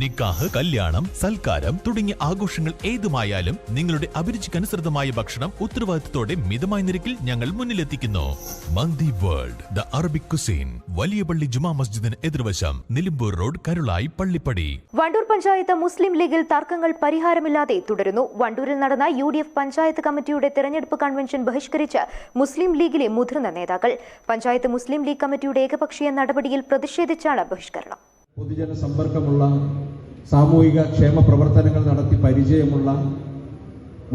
നിക്കാഹ് കല്യാണം സൽക്കാരം തുടങ്ങിയ ആഘോഷങ്ങൾ ഏതുമായാലും നിങ്ങളുടെ അഭിരുചിക്കനുസൃതമായ ഭക്ഷണം ഉത്തരവാദിത്തത്തോടെ മിതമായ നിരക്കിൽ ഞങ്ങൾ മുന്നിലെത്തിക്കുന്നു. Mandi world the Arabic cuisine വലിയ പള്ളി ജുമാ മസ്ജിദിന് എതിർവശം നിലമ്പൂർ റോഡ് കരുളായി പള്ളിപ്പടി. വണ്ടൂർ പഞ്ചായത്ത് മുസ്ലിം ലീഗിൽ തർക്കങ്ങൾ പരിഹാരമില്ലാതെ തുടരുന്നു. വണ്ടൂരിൽ നടന്ന യു ഡി എഫ് പഞ്ചായത്ത് കമ്മിറ്റിയുടെ തെരഞ്ഞെടുപ്പ് കൺവെൻഷൻ ബഹിഷ്കരിച്ച് മുസ്ലിം ലീഗിലെ മുതിർന്ന നേതാക്കൾ. പഞ്ചായത്ത് മുസ്ലിം ലീഗ് കമ്മിറ്റിയുടെ ഏകപക്ഷീയ നടപടിയിൽ പ്രതിഷേധിച്ചാണ് ബഹിഷ്കരണം. പൊതുജന സമ്പർക്കമുള്ള സാമൂഹിക ക്ഷേമ പ്രവർത്തനങ്ങൾ നടത്തി പരിചയമുള്ള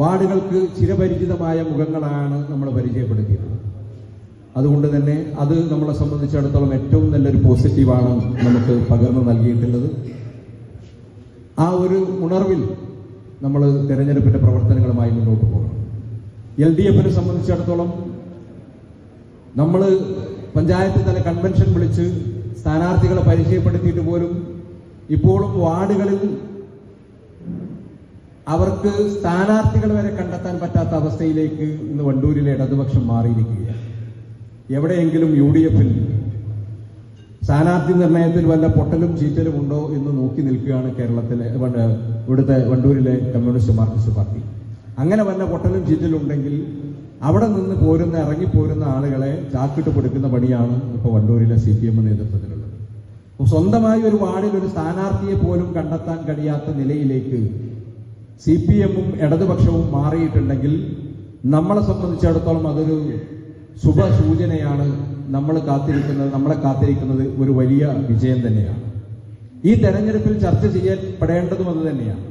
വാർഡുകൾക്ക് ചിരപരിചിതമായ മുഖങ്ങളാണ് നമ്മൾ പരിചയപ്പെടുത്തിയത്. അതുകൊണ്ട് തന്നെ അത് നമ്മളെ സംബന്ധിച്ചിടത്തോളം ഏറ്റവും നല്ലൊരു പോസിറ്റീവാണ് നമുക്ക് പകർന്നു നൽകിയിട്ടുള്ളത്. ആ ഒരു ഉണർവിൽ നമ്മൾ തെരഞ്ഞെടുപ്പിന്റെ പ്രവർത്തനങ്ങളുമായി മുന്നോട്ട് പോകണം. എൽ ഡി എഫിനെ സംബന്ധിച്ചിടത്തോളം നമ്മൾ പഞ്ചായത്ത് തല കൺവെൻഷൻ വിളിച്ച് സ്ഥാനാർത്ഥികളെ പരിചയപ്പെടുത്തിയിട്ട് പോലും ഇപ്പോഴും വാർഡുകളിൽ അവർക്ക് സ്ഥാനാർത്ഥികൾ വരെ കണ്ടെത്താൻ പറ്റാത്ത അവസ്ഥയിലേക്ക് ഇന്ന് വണ്ടൂരിലെ ഇടതുപക്ഷം മാറിയിരിക്കുകയാണ്. എവിടെയെങ്കിലും യു ഡി എഫിൽ സ്ഥാനാർത്ഥി നിർണയത്തിൽ വല്ല പൊട്ടലും ചീറ്റലും ഉണ്ടോ എന്ന് നോക്കി നിൽക്കുകയാണ് കേരളത്തിലെ ഇവിടുത്തെ വണ്ടൂരിലെ കമ്മ്യൂണിസ്റ്റ് മാർക്സിസ്റ്റ് പാർട്ടി. അങ്ങനെ വല്ല പൊട്ടലും ചീറ്റലും ഉണ്ടെങ്കിൽ അവിടെ നിന്ന് പോരുന്ന ഇറങ്ങിപ്പോരുന്ന ആളുകളെ ചാക്കിട്ട് കൊടുക്കുന്ന പണിയാണ് ഇപ്പോൾ വണ്ടൂരിലെ സി പി എം നേതൃത്വത്തിലുള്ളത്. സ്വന്തമായി ഒരു വാർഡിൽ ഒരു സ്ഥാനാർത്ഥിയെ പോലും കണ്ടെത്താൻ കഴിയാത്ത നിലയിലേക്ക് സി പി എമ്മും ഇടതുപക്ഷവും മാറിയിട്ടുണ്ടെങ്കിൽ നമ്മളെ സംബന്ധിച്ചിടത്തോളം അതൊരു ശുഭസൂചനയാണ്. നമ്മൾ കാത്തിരിക്കുന്നത് നമ്മളെ കാത്തിരിക്കുന്നത് ഒരു വലിയ വിജയം തന്നെയാണ്. ഈ തെരഞ്ഞെടുപ്പിൽ ചർച്ച ചെയ്യപ്പെടേണ്ടതും അത് തന്നെയാണ്.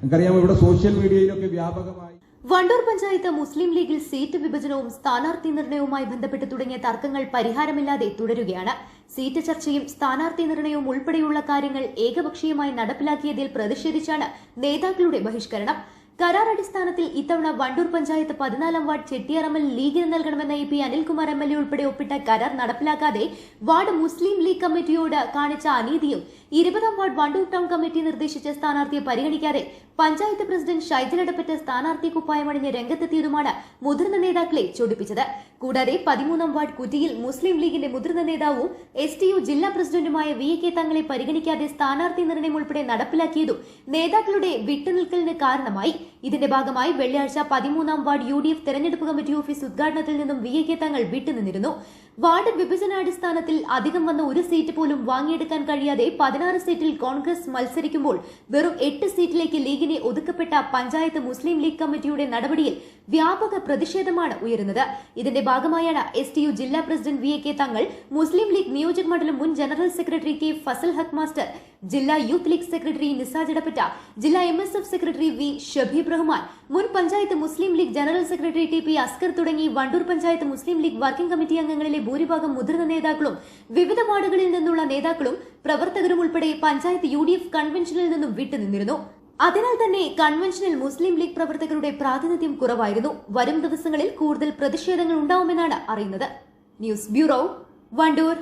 നമുക്കറിയാം ഇവിടെ സോഷ്യൽ മീഡിയയിലൊക്കെ വ്യാപകമായി വണ്ടൂർ പഞ്ചായത്ത് മുസ്ലിം ലീഗിൽ സീറ്റ് വിഭജനവും സ്ഥാനാർത്ഥി നിർണയവുമായി ബന്ധപ്പെട്ട് തുടങ്ങിയ തർക്കങ്ങൾ പരിഹാരമില്ലാതെ തുടരുകയാണ്. സീറ്റ് ചർച്ചയും സ്ഥാനാർത്ഥി നിർണയവും ഉൾപ്പെടെയുള്ള കാര്യങ്ങൾ ഏകപക്ഷീയമായി നടപ്പിലാക്കിയതിൽ പ്രതിഷേധിച്ചാണ് നേതാക്കളുടെ ബഹിഷ്കരണം. കരാർ അടിസ്ഥാനത്തിൽ ഇത്തവണ വണ്ടൂർ പഞ്ചായത്ത് പതിനാലാം വാർഡ് ചെട്ടിയാറമ്മൽ ലീഗിന് നൽകണമെന്ന E P Anilkumar M L A ഉൾപ്പെടെ ഒപ്പിട്ട കരാർ നടപ്പിലാക്കാതെ വാർഡ് മുസ്ലിം ലീഗ് കമ്മിറ്റിയോട് കാണിച്ച അനീതിയും ഇരുപതാം വാർഡ് വണ്ടൂർ ടൗൺ കമ്മിറ്റി നിർദ്ദേശിച്ച സ്ഥാനാർത്ഥിയെ പരിഗണിക്കാതെ പഞ്ചായത്ത് പ്രസിഡന്റ് ഷൈജലടപ്പറ്റ സ്ഥാനാർത്ഥി കുപ്പായമണിഞ്ഞ് രംഗത്തെത്തിയതുമാണ് മുതിർന്ന നേതാക്കളെ ചൊടിപ്പിച്ചത്. കൂടാതെ പതിമൂന്നാം വാർഡ് കുറ്റിയിൽ മുസ്ലിം ലീഗിന്റെ മുതിർന്ന നേതാവും എസ് ടി യു ജില്ലാ പ്രസിഡന്റുമായ വി എ കെ തങ്ങളെ പരിഗണിക്കാതെ സ്ഥാനാർത്ഥി നിർണയം ഉൾപ്പെടെ നടപ്പിലാക്കിയതും നേതാക്കളുടെ വിട്ടുനിൽക്കലിന് കാരണമായി. ഇതിന്റെ ഭാഗമായി വെള്ളിയാഴ്ച പതിമൂന്നാം വാർഡ് യു ഡി എഫ് തെരഞ്ഞെടുപ്പ് കമ്മിറ്റി ഓഫീസ് ഉദ്ഘാടനത്തിൽ നിന്നും V A K Thangal വിട്ടുനിന്നിരുന്നു. Ward വിഭജനാടിസ്ഥാനത്തിൽ അധികം വന്ന ഒരു സീറ്റ് പോലും വാങ്ങിയെടുക്കാൻ കഴിയാതെ പതിനാറ് സീറ്റിൽ കോൺഗ്രസ് മത്സരിക്കുമ്പോൾ വെറും എട്ട് സീറ്റിലേക്ക് ലീഗിനെ ഒതുക്കപ്പെട്ട പഞ്ചായത്ത് മുസ്ലിം ലീഗ് കമ്മിറ്റിയുടെ നടപടിയിൽ വ്യാപക പ്രതിഷേധമാണ് ഉയരുന്നത്. ഇതിന്റെ ഭാഗമായാണ് എസ് ടി യു ജില്ലാ president V A K Thangal Muslim League നിയോജക മണ്ഡലം മുൻ general secretary K Fazal Haq master ജില്ലാ youth League secretary Nisaj Edappatta ജില്ലാ M S F secretary V Shabeeb Rahman മുൻ panchayat Muslim League general secretary T P Askar തുടങ്ങി Wandoor panchayat Muslim League working committee അംഗങ്ങളിലെ ഭൂരിഭാഗം മുതിർന്ന നേതാക്കളും വിവിധ വാർഡുകളിൽ നിന്നുള്ള നേതാക്കളും പ്രവർത്തകരും ഉൾപ്പെടെ പഞ്ചായത്ത് യു കൺവെൻഷനിൽ നിന്നും വിട്ടുനിന്നിരുന്നു. അതിനാൽ തന്നെ കൺവെൻഷനിൽ മുസ്ലിം ലീഗ് പ്രവർത്തകരുടെ പ്രാതിനിധ്യം കുറവായിരുന്നു. വരും ദിവസങ്ങളിൽ കൂടുതൽ പ്രതിഷേധങ്ങൾ ഉണ്ടാവുമെന്നാണ് അറിയുന്നത്. News bureau Wandoor.